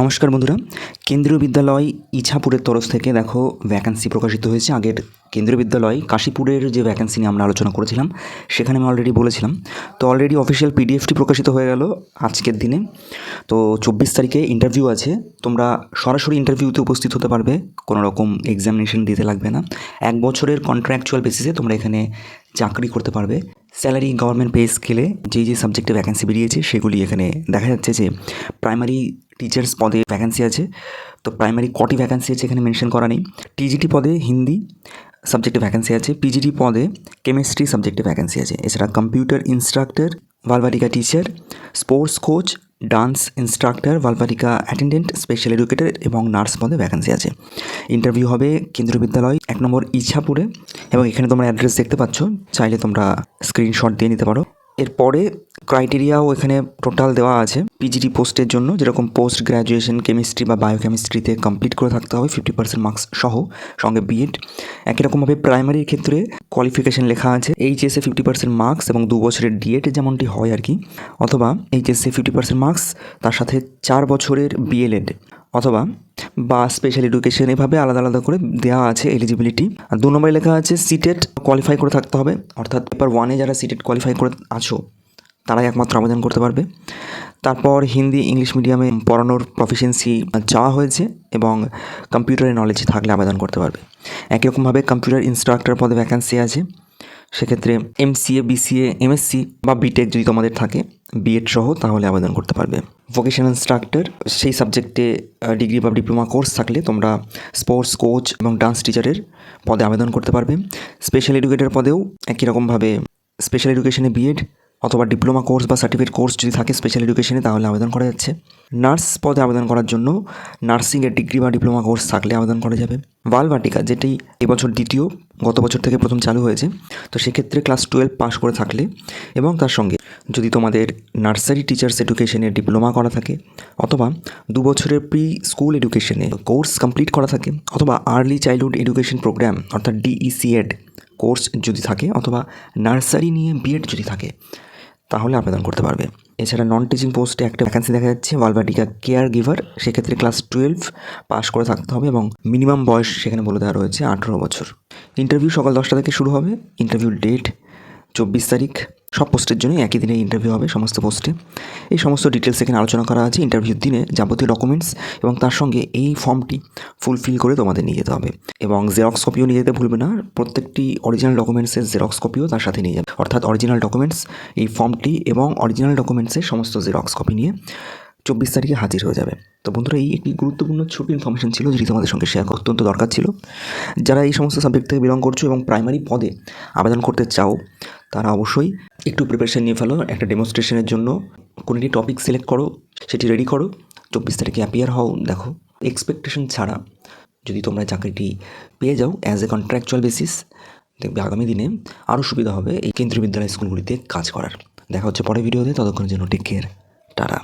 নমস্কার বন্ধুরা, কেন্দ্রীয় বিদ্যালয় ইছাপুরের তরফ থেকে দেখো ভ্যাকান্সি প্রকাশিত হয়েছে। আগের কেন্দ্রীয় বিদ্যালয় কাশীপুরের যে ভ্যাকান্সি নিয়ে আমরা আলোচনা করেছিলাম, সেখানে আমি অলরেডি বলেছিলাম। তো অলরেডি অফিসিয়াল পিডিএফটি প্রকাশিত হয়ে গেল আজকের দিনে। তো চব্বিশ তারিখে ইন্টারভিউ আছে। তোমরা সরাসরি ইন্টারভিউতে উপস্থিত হতে পারবে, কোনো রকম এক্সামিনেশন দিতে লাগবে না। এক বছরের কন্ট্রাকচুয়াল বেসিসে তোমরা এখানে চাকরি করতে পারবে। স্যালারি গভর্নমেন্ট পে স্কেলে যে যে সাবজেক্টে ভ্যাকেন্সি বেরিয়েছে, সেগুলি এখানে দেখা যাচ্ছে যে প্রাইমারি টিচার্স পদে ভ্যাকেন্সি আছে। তো প্রাইমারি কটি ভ্যাকেন্সি আছে এখানে মেনশন করা নেই। টিজিটি পদে হিন্দি সাবজেক্টে ভ্যাকেন্সি আছে। পিজিটি পদে কেমিস্ট্রি সাবজেক্টে ভ্যাকেন্সি আছে। এছাড়া computer instructor Balvatika teacher sports coach dance instructor Balvatika attendant special educator এবং নার্স পদে ভ্যাকেন্সি আছে। ইন্টারভিউ হবে কেন্দ্রীয় বিদ্যালয় এক নম্বর ইছাপুরে এবং এখানে তোমরা অ্যাড্রেস দেখতে পাচ্ছ। চাইলে তোমরা স্ক্রিনশট দিয়ে নিতে পারো। এরপরে ক্রাইটেরিয়াও এখানে টোটাল দেওয়া আছে পিজিডি পোস্টের জন্য, যেরকম পোস্ট গ্র্যাজুয়েশন কেমিস্ট্রি বা বায়োকেমিস্ট্রিতে কমপ্লিট করে থাকতে হবে ফিফটি পার্সেন্ট মার্কস সহ, সঙ্গে বিএড একই রকমভাবে প্রাইমারির ক্ষেত্রে কোয়ালিফিকেশন লেখা আছে এইচএসএ ফিফটি পার্সেন্ট মার্কস এবং দু বছরের ডিএড যেমনটি হয় আর কি, অথবা এইচএসএ ফিফটি পার্সেন্ট মার্কস তার সাথে চার বছরের বিএলএড অথবা বা স্পেশাল এডুকেশন এভাবে আলাদা আলাদা করে দেওয়া আছে এলিজিবিলিটি আর দু নম্বরে লেখা আছে সিটেট কোয়ালিফাই করে থাকতে হবে, অর্থাৎ পেপার ওয়ানে যারা সিটেট কোয়ালিফাই করে আছো তারাই একমাত্র আবেদন করতে পারবে। তারপর হিন্দি, ইংলিশ মিডিয়ামে পড়ানোর প্রফিসিয়েন্সি চাওয়া হয়েছে এবং কম্পিউটারের নলেজ থাকলে আবেদন করতে পারবে। একই রকমভাবে কম্পিউটার ইনস্ট্রাক্টর পদে ভ্যাকান্সি আছে। সেক্ষেত্রে এমসিএ বিসিএ এমএসসি বা বিটেক যদি তোমাদের থাকে বিএড সহ তাহলে আবেদন করতে পারবে। ভোকেশনাল ইনস্ট্রাক্টর সেই সাবজেক্টে ডিগ্রি বা ডিপ্লোমা কোর্স থাকলে তোমরা স্পোর্টস কোচ এবং ডান্স টিচারের পদে আবেদন করতে পারবে। স্পেশাল এডুকেটর পদেও একই রকমভাবে স্পেশাল এডুকেশনে বিএড অথবা ডিপ্লোমা কোর্স বা সার্টিফিকেট কোর্স যদি থাকে স্পেশাল এডুকেশনে তাহলে আবেদন করা যাচ্ছে। নার্স পদে আবেদন করার জন্য নার্সিংয়ের ডিগ্রি বা ডিপ্লোমা কোর্স থাকলে আবেদন করা যাবে। বালবাটিকা, যেটি এবছর দ্বিতীয়, গত বছর থেকে প্রথম চালু হয়েছে, তো সেক্ষেত্রে ক্লাস টুয়েলভ পাস করে থাকলে এবং তার সঙ্গে যদি তোমাদের নার্সারি টিচার্স এডুকেশনে ডিপ্লোমা করা থাকে, অথবা দু বছরের প্রি স্কুল এডুকেশনে কোর্স কমপ্লিট করা থাকে, অথবা আর্লি চাইল্ডহুড এডুকেশন প্রোগ্রাম অর্থাৎ ডিইসিএড কোর্স যদি থাকে, অথবা নার্সারি নিয়ে বিএড যদি থাকে তাহলে আবেদন করতে পারবে। এছাড়া নন টিচিং পোস্টে একটা ভ্যাকান্সি দেখা যাচ্ছে বালবাটিকা কেয়ার গিভার সেক্ষেত্রে ক্লাস টুয়েলভ পাস করে থাকতে হবে এবং মিনিমাম বয়স সেখানে বলে দেওয়া রয়েছে আঠেরো বছর। ইন্টারভিউ সকাল দশটা থেকে শুরু হবে ইন্টারভিউ ডেট চব্বিশ তারিখ। সব পোস্টের জন্যই একই দিনে ইন্টারভিউ হবে সমস্ত পোস্টে। এই সমস্ত ডিটেলস এখানে আলোচনা করা আছে ইন্টারভিউর দিনে, যাবতীয় ডকুমেন্টস এবং তার সঙ্গে এই ফর্মটি ফুলফিল করে তোমাদের নিয়ে যেতে হবে। এবং জেরক্স কপিও নিয়ে যেতে ভুলবে না। প্রত্যেকটি অরিজিনাল ডকুমেন্টসের জেরক্স কপিও তার সাথে নিয়ে যাবে। অর্থাৎ অরিজিনাল ডকুমেন্টস এই ফর্মটি এবং অরিজিনাল ডকুমেন্টসের সমস্ত জেরক্স কপি নিয়ে চব্বিশ তারিখে হাজির হয়ে যাবে। তো বন্ধুরা, এই একটি গুরুত্বপূর্ণ ছোট ইনফরমেশন ছিল যেটি তোমাদের সঙ্গে শেয়ার অত্যন্ত দরকার ছিল। যারা এই সমস্ত সাবজেক্ট থেকে বিলং করছ এবং প্রাইমারি পদে আবেদন করতে চাও তারা অবশ্যই একটু প্রিপারেশান নিয়ে ফেলো, একটা ডেমনস্ট্রেশনের জন্য। কোনো একটি টপিক সিলেক্ট করো, সেটি রেডি করো। চব্বিশ তারিখে অ্যাপিয়ার হও, দেখো। এক্সপেকটেশন ছাড়া যদি তোমরা চাকরিটি পেয়ে যাও অ্যাজ এ কন্ট্রাকচুয়াল বেসিস দেখবে আগামী দিনে আরও সুবিধা হবে এই কেন্দ্রীয় বিদ্যালয় স্কুলগুলিতে কাজ করার। দেখা হচ্ছে পরে ভিডিওতে ততক্ষণের জন্য টেক কেয়ার টাটা।